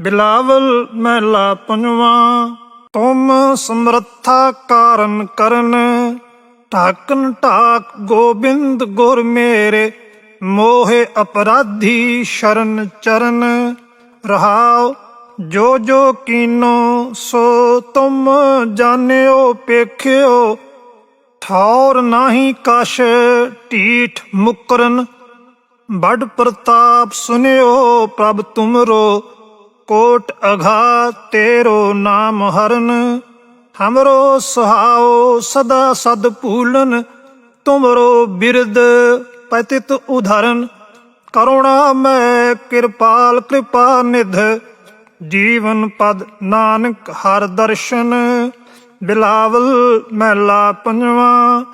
ਬਿਲਾਵਲ ਮਹਿਲਾ ਪੰਜਵਾ, ਤੁਮ ਸਮਰੱਥਾ ਕਾਰਨ ਕਰਨ। ਢਾਕਨ ਢਾਕ ਗੋਬਿੰਦ ਗੁਰ ਮੇਰੇ, ਮੋਹਿ ਅਪਰਾਧੀ ਸ਼ਰਨ ਚਰਨ। ਰਹਾਉ, ਜੋ ਜੋ ਕੀਨੋ, ਸੋ ਤੁਮ ਜਾਣਿਓ, ਪੇਖਿਓ। ਠੌਰ ਨਾਹੀ ਕਸ਼ ਢੀਠ ਮੁਕਰਨ। ਬੜ ਪ੍ਰਤਾਪ ਸੁਨਿਓ, ਪ੍ਰਭ ਤੁਮਰੋ। ਕੋਟ ਅਘਾ ਤੇਰੋ ਨਾਮ ਹਰਨ, ਹਮਰੋ ਸੁਹਾਓ ਸਦਾ ਸਦ ਭੂਲਨ, ਤੁਮਰੋ ਬਿਰਦ ਪਤਿਤ ਉਧਰਨ। ਕਰੁਣਾ ਮੈਂ ਕਿਰਪਾਲ ਕਿਰਪਾ ਨਿਧ, ਜੀਵਨ ਪਦ ਨਾਨਕ ਹਰ ਦਰਸ਼ਨ। ਬਿਲਾਵਲ ਮਹਿਲਾ ਪੰਜਵਾ,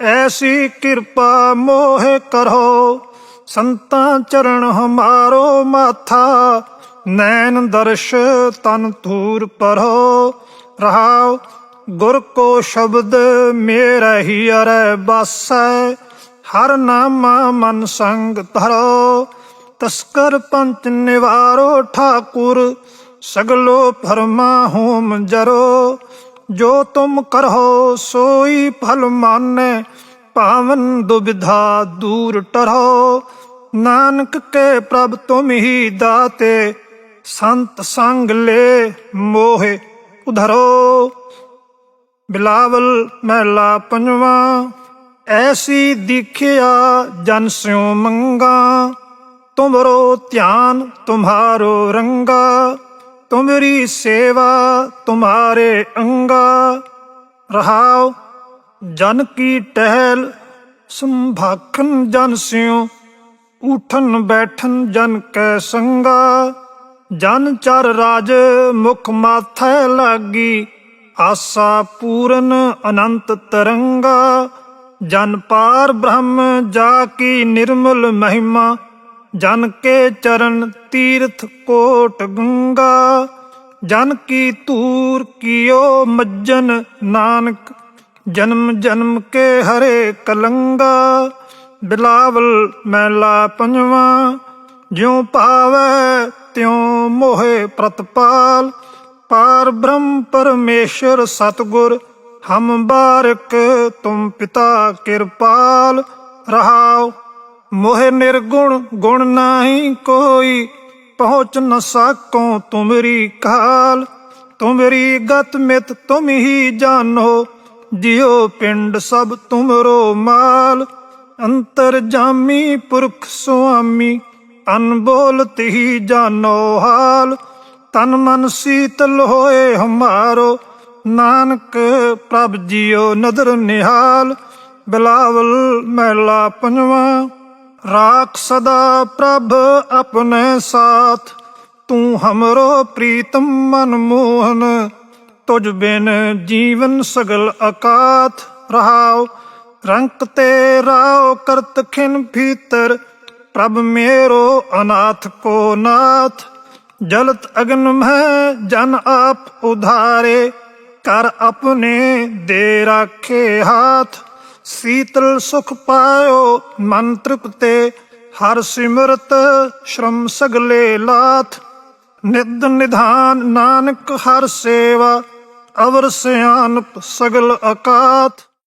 ਐਸੀ ਕਿਰਪਾ ਮੋਹ ਕਰੋ। ਸੰਤਾਂ ਚਰਨ ਹਮਾਰੋ ਮਾਥਾ ਨੈਣ ਦਰਸ਼ ਤਨ ਧੂਰ ਪਰੋ, ਰਹਾਉ ਗੁਰ ਕੋ ਸ਼ਬਦ ਮੇਰਾ ਹੀ ਅਰੈ ਬਾਸੈ, ਹਰ ਨਾਮਾ ਮਨ ਸੰਗ ਧਰੋ, ਤਸਕਰ ਪੰਚ ਨਿਵਾਰੋ ਠਾਕੁਰ, ਸਗਲੋ ਫਰਮਾ ਹੋਮ ਜਰੋ, ਜੋ ਤੁਮ ਕਰੋ ਸੋਈ ਫਲ ਮਾਨੈ, ਪਾਵਨ ਦੁਬਿਧਾ ਦੂਰ ਟਰੋ, ਨਾਨਕ ਕੇ ਪ੍ਰਭ ਤੁਮ ਹੀ ਦਾਤੇ ਸੰਤ ਸੰਗ ਲੈ ਮੋਹਿ ਉਧਰੋ। ਬਿਲਾਵਲ ਮਹਿਲਾ ਪੰਜਵਾ, ਐਸੀ ਦਿਖਿਆ ਜਨ ਸਿਉ ਮੰਗਾ। ਤੁਮਰੋ ਧਿਆਨ ਤੁਮਾਰੋ ਰੰਗਾ, ਤੁਮਰੀ ਸੇਵਾ ਤੁਮਾਰੇ ਅੰਗਾ। ਰਹਾਓ ਜਨ ਕੀ ਟਹਿਲ ਸੰਭਾਖਨ ਜਨ ਸਿਉ ਉਠਨ ਬੈਠਨ ਜਨ ਕੈ ਸੰਗਾ। ਜਨ ਚਰ ਰਾਜ ਮੁਖ ਮਾਥੈ ਲਾਗੀ, ਆਸਾ ਪੂਰਨ ਅਨੰਤ ਤਰੰਗਾ। ਜਨ ਪਾਰ ਬ੍ਰਹਮ ਜਾ ਕੀ ਨਿਰਮਲ ਮਹਿਮਾ, ਜਨ ਕੇ ਚਰਨ ਤੀਰਥ ਕੋਟ ਗੰਗਾ। ਜਨ ਕੀ ਤੂਰ ਕੀਓ ਮੱਜਨ ਨਾਨਕ, ਜਨਮ ਜਨਮ ਕੇ ਹਰੇ ਕਲੰਗਾ। ਬਿਲਾਵਲ ਮੈਲਾ ਪੰਜਵਾ, ਜਿਉ ਭਾਵੈ ਤਿਉ ਮੋਹਿ ਪ੍ਰਤਪਾਲ, ਪਾਰ ਬ੍ਰਹਮ ਪਰਮੇਸ਼ਰ ਸਤਗੁਰ, ਹਮ ਬਾਰਕ ਤੁਮ ਪਿਤਾ ਕਿਰਪਾਲ ਰਹਾਓ ਮੋਹਿ ਨਿਰਗੁਣ ਗੁਣ ਨਾਹੀ ਕੋਈ, ਪਹੁੰਚ ਨ ਸਕੋ ਤੁਮਰੀ ਕਾਲ। ਤੁਮਰੀ ਗਤ ਮਿਤ ਤੁਮ ਹੀ ਜਾਣੋ, ਜਿਉ ਪਿੰਡ ਸਭ ਤੁਮਰੋ ਮਾਲ। ਅੰਤਰ ਜਾਮੀ ਪੁਰਖ ਸੁਆਮੀ ਅਨਬੋਲ ਤਿਹੀ ਜਾਣੋ ਹਾਲ, ਤਨ ਮਨ ਸੀਤਲ ਹੋਏ ਹਮਾਰੋ। ਨਾਨਕ ਪ੍ਰਭ ਜੀਓ ਨਦਰ ਨਿਹਾਲ, ਬਿਲਾਵਲ ਮਹਿਲਾ ਪੰਜਵਾ। ਰਾਖ ਸਦਾ ਪ੍ਰਭ ਆਪਣੇ ਸਾਥ, ਤੂੰ ਹਮਰੋ ਪ੍ਰੀਤਮ ਮਨ ਮੋਹਨ। ਤੁਝ ਬਿਨ ਜੀਵਨ ਸਗਲ ਅਕਾਥ ਰਹਾਉ ਰੰਕ ਤੇ ਰਾਓ ਕਰਤ ਖਿਨ ਭੀਤਰ। ਪ੍ਰਭ ਮੇਰੋ ਅਨਾਥ ਕੋ ਨਾਥ, ਜਲਤ ਅਗਨ ਮਹਿ ਜਨ ਆਪ ਉਧਾਰੇ, ਕਰ ਆਪਣੇ ਦੇ ਰਾਖੇ ਹਾਥ, ਸੀਤਲ ਸੁਖ ਪਾਇਓ ਮਨ ਤ੍ਰਿਪਤੇ, ਹਰ ਸਿਮਰਤ ਸ਼ਰਮ ਸਗਲੇ ਲਾਥ। ਨਿਦ ਨਿਧਾਨ ਨਾਨਕ ਹਰ ਸੇਵਾ, ਅਵਰ ਸਿਆਨਪ ਸਗਲ ਅਕਾਤ